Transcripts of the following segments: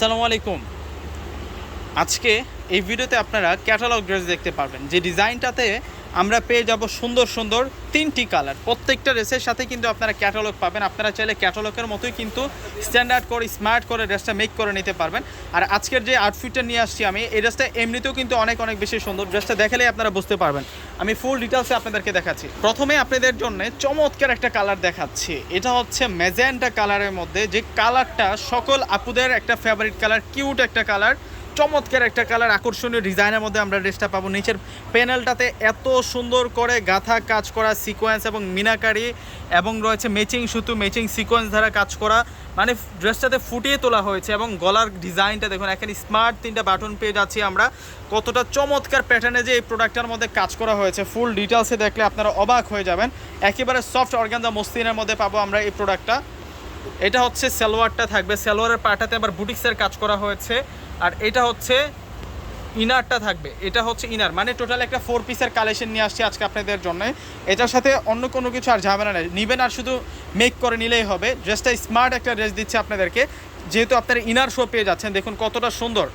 আসসালামু আলাইকুম। আজকে এই ভিডিওতে আপনারা ক্যাটালগ ড্রেস দেখতে পারবেন। যে ডিজাইনটাতে আমরা পেয়ে যাব সুন্দর সুন্দর তিনটি কালার। প্রত্যেকটা ড্রেসের সাথে কিন্তু আপনারা ক্যাটালগ পাবেন। আপনারা চাইলে ক্যাটালগের মতোই কিন্তু স্ট্যান্ডার্ড করে স্মার্ট করে ড্রেসটা মেক করে নিতে পারবেন। আর আজকের যে আউটফিটটা নিয়ে আসছি আমি, এই ড্রেসটা এমনিতেও কিন্তু অনেক অনেক বেশি সুন্দর। ড্রেসটা দেখালেই আপনারা বুঝতে পারবেন। আমি ফুল ডিটেলসে আপনাদেরকে দেখাচ্ছি। প্রথমে আপনাদের জন্য চমৎকার একটা কালার দেখাচ্ছি। এটা হচ্ছে ম্যাজেন্টা কালারের মধ্যে যে কালারটা সকল আপুদের একটা ফেভারিট কালার কিউট একটা কালার চমৎকার একটা কালার আকর্ষণীয় ডিজাইনের মধ্যে আমরা ড্রেসটা পাবো। নিচের প্যানেলটাতে এত সুন্দর করে গাথা কাজ করা সিকোয়েন্স এবং মিনাকারি এবং রয়েছে ম্যাচিং সুতো ম্যাচিং সিকোয়েন্স দ্বারা কাজ করা। মানে ড্রেসটাতে ফুটিয়ে তোলা হয়েছে এবং গলার ডিজাইনটা দেখুন, এখানে স্মার্ট তিনটা বাটন পেয়ে যাচ্ছি আমরা। কতটা চমৎকার প্যাটার্নে যে এই প্রোডাক্টটার মধ্যে কাজ করা হয়েছে। ফুল ডিটেলসে দেখলে আপনারা অবাক হয়ে যাবেন। একেবারে সফট অর্গানজা মসলিনের মধ্যে পাবো আমরা এই প্রোডাক্টটা এটা হচ্ছে সালোয়ারটা থাকবে। সালোয়ারের পাটাতে আবার বুটিক্সের কাজ করা হয়েছে। আর এটা হচ্ছে ইনারটা থাকবে। এটা হচ্ছে ইনার। মানে টোটাল একটা ফোর পিসের কালেকশন নিয়ে আসছি আজকে আপনাদের জন্য। এটার সাথে অন্য কোনো কিছু আর ঝামেলা নেই। নেবেন আর শুধু মেক করে নিলেই হবে। ড্রেসটা স্মার্ট একটা ড্রেস দিচ্ছে আপনাদেরকে। যেহেতু আপনারা ইনার শো পেয়ে যাচ্ছেন, দেখুন কতটা সুন্দর।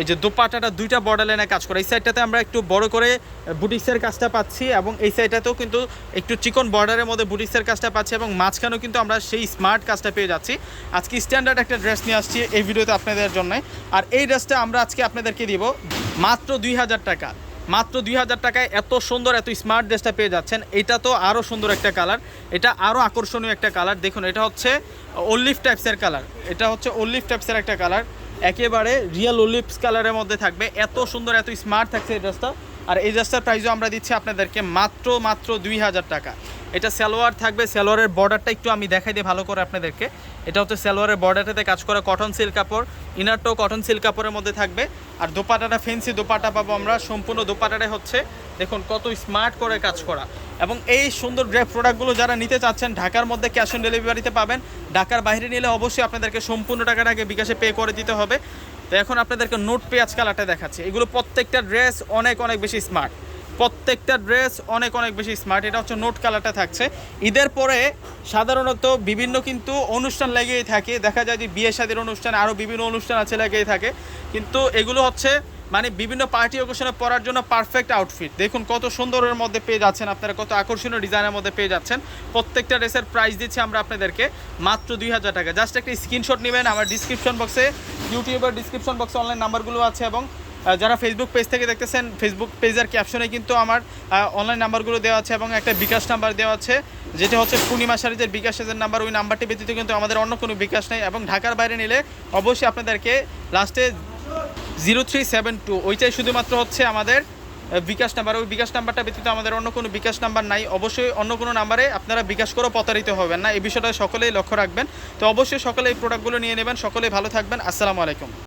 এই যে দোপাটাটা দুইটা বর্ডার লাইনে কাজ করে। এই সাইডটাতে আমরা একটু বড় করে বুটিক্সের কাজটা পাচ্ছি এবং এই সাইডটাতেও কিন্তু একটু চিকন বর্ডারের মধ্যে বুটিক্সের কাজটা পাচ্ছি এবং মাঝখানেও কিন্তু আমরা সেই স্মার্ট কাজটা পেয়ে যাচ্ছি। আজকে স্ট্যান্ডার্ড একটা ড্রেস নিয়ে আসছি এই ভিডিওতে আপনাদের জন্য। আর এই ড্রেসটা আমরা আজকে আপনাদেরকে দিব মাত্র দুই হাজার টাকা। মাত্র দুই হাজার টাকায় এত সুন্দর, এত স্মার্ট ড্রেসটা পেয়ে যাচ্ছেন। এটা তো আরও সুন্দর একটা কালার এটা আরও আকর্ষণীয় একটা কালার দেখুন, এটা হচ্ছে অলিভ টাইপসের কালার এটা হচ্ছে অলিভ টাইপসের একটা কালার একেবারে রিয়েল অলিভস কালারের মধ্যে থাকবে। এত সুন্দর, এত স্মার্ট থাকছে এই ড্রেসটা আর এই ড্রেসটার প্রাইসও আমরা দিচ্ছি আপনাদেরকে মাত্র মাত্র দুই হাজার টাকা। এটা সালোয়ার থাকবে, সালোয়ারের বর্ডারটা একটু আমি দেখাই দিই ভালো করে আপনাদেরকে। এটা হচ্ছে সালোয়ারের বর্ডারটাতে কাজ করা কটন সিল্ক কাপড়। ইনারটাও কটন সিল্ক কাপড়ের মধ্যে থাকবে। আর দোপাটাটা ফেন্সি দোপাটা পাবো আমরা। সম্পূর্ণ দোপাটাটা হচ্ছে, দেখুন কত স্মার্ট করে কাজ করা। এবং এই সুন্দর ড্রেপ প্রোডাক্টগুলো যারা নিতে চাচ্ছেন, ঢাকার মধ্যে ক্যাশ অন ডেলিভারিতে পাবেন। ঢাকার বাইরে নিলে অবশ্যই আপনাদেরকে সম্পূর্ণ টাকাটা আগে বিকাশে পে করে দিতে হবে। তো এখন আপনাদেরকে নোট পেঁয়াজ কালারটা দেখাচ্ছি। এগুলো প্রত্যেকটা ড্রেস অনেক অনেক বেশি স্মার্ট প্রত্যেকটা ড্রেস অনেক অনেক বেশি স্মার্ট এটা হচ্ছে নোট কালারটা থাকছে। ঈদের পরে সাধারণত বিভিন্ন কিন্তু অনুষ্ঠান লেগেই থাকে। দেখা যায় যে বিয়ে শাদির অনুষ্ঠান আরও বিভিন্ন অনুষ্ঠান আছে লেগেই থাকে। কিন্তু এগুলো হচ্ছে মানে বিভিন্ন পার্টি অকেশনে পরার জন্য পারফেক্ট আউটফিট দেখুন কত সুন্দরের মধ্যে পেয়ে যাচ্ছেন আপনারা, কত আকর্ষণীয় ডিজাইনের মধ্যে পেয়ে যাচ্ছেন। প্রত্যেকটা ড্রেসের প্রাইস দিচ্ছি আমরা আপনাদেরকে মাত্র দুই হাজার টাকা। জাস্ট একটা স্ক্রিনশট নেবেন, আমার ডিসক্রিপশন বক্সে ইউটিউবের ডিসক্রিপশন বক্সে অনলাইন নাম্বারগুলো আছে এবং যারা ফেসবুক পেজ থেকে দেখতেছেন ফেসবুক পেজের ক্যাপশনে কিন্তু আমার অনলাইন নাম্বারগুলো দেওয়া আছে এবং একটা বিকাশ নাম্বার দেওয়া আছে, যেটা হচ্ছে পূর্ণিমা শাড়িদের বিকাশের নাম্বার ওই নাম্বারটি ব্যতীত কিন্তু আমাদের অন্য কোনো বিকাশ নেই এবং ঢাকার বাইরে নিলে অবশ্যই আপনাদেরকে লাস্টে জিরো থ্রি সেভেন টু। ওইটাই শুধুমাত্র হচ্ছে আমাদের বিকাশ নাম্বার। ওই বিকাশ নাম্বারটা ব্যতীত আমাদের অন্য কোনো বিকাশ নাম্বার নাই। অবশ্যই অন্য কোনো নাম্বারে আপনারা বিকাশ করেও প্রতারিত হবেন না। এই বিষয়টা সকলেই লক্ষ্য রাখবেন। তো অবশ্যই সকলে এই প্রোডাক্টগুলো নিয়ে নেবেন। সকলেই ভালো থাকবেন। আসসালামু আলাইকুম।